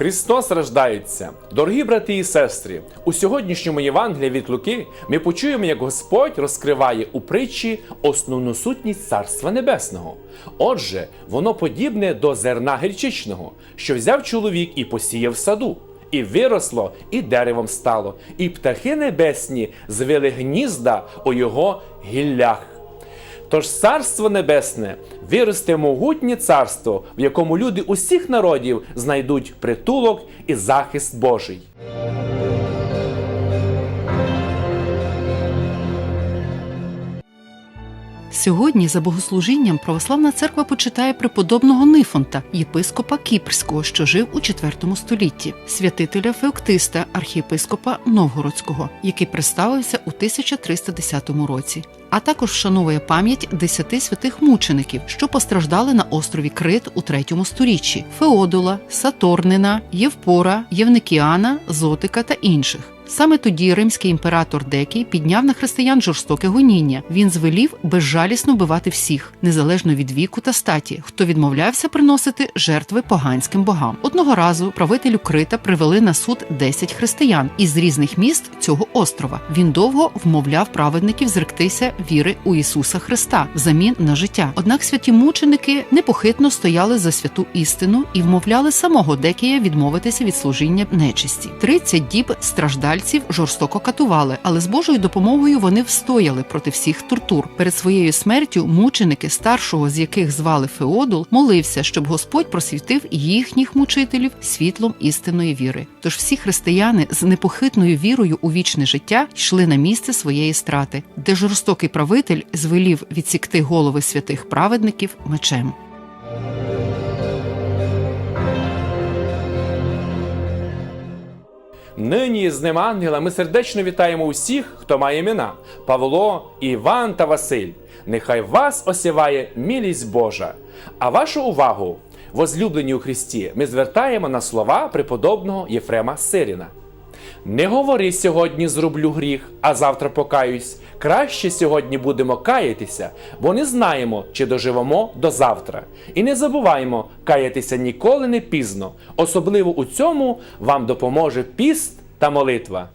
Христос рождається! Дорогі брати і сестри! У сьогоднішньому Євангелії від Луки ми почуємо, як Господь розкриває у притчі основну сутність Царства Небесного. Отже, воно подібне до зерна гречичного, що взяв чоловік і посіяв в саду. І виросло, і деревом стало, і птахи небесні звели гнізда у його гіллях. Тож царство небесне виросте могутнє царство, в якому люди усіх народів знайдуть притулок і захист Божий. Сьогодні за богослужінням православна церква почитає преподобного Нифонта, єпископа Кіпрського, що жив у IV столітті, святителя Феоктиста, архієпископа Новгородського, який представився у 1310 році. А також вшановує пам'ять десяти святих мучеників, що постраждали на острові Крит у третьому сторіччі: Феодула, Саторнина, Євпора, Євникіана, Зотика та інших. Саме тоді римський імператор Декій підняв на християн жорстоке гоніння. Він звелів безжалісно вбивати всіх, незалежно від віку та статі, хто відмовлявся приносити жертви поганським богам. Одного разу правителю Крита привели на суд 10 християн із різних міст цього острова. Він довго вмовляв праведників зректися віри у Ісуса Христа взамін на життя. Однак святі мученики непохитно стояли за святу істину і вмовляли самого Декія відмовитися від служіння нечисті. 30 діб страждальців жорстоко катували, але з Божою допомогою вони встояли проти всіх тортур. Перед своєю смертю мученики, старшого з яких звали Феодул, молився, щоб Господь просвітив їхніх мучителів світлом істинної віри. Тож всі християни з непохитною вірою у вічне життя йшли на місце своєї страти, де жорстокий правитель звелів відсікти голови святих праведників мечем. Нині з ним ангела ми сердечно вітаємо усіх, хто має імена Павло, Іван та Василь. Нехай вас осіває милість Божа. А вашу увагу, возлюблені у Христі, ми звертаємо на слова преподобного Єфрема Сиріна. Не говори сьогодні зроблю гріх, а завтра покаюсь. Краще сьогодні будемо каятися, бо не знаємо, чи доживемо до завтра. І не забуваємо, каятися ніколи не пізно. Особливо у цьому вам допоможе піст та молитва.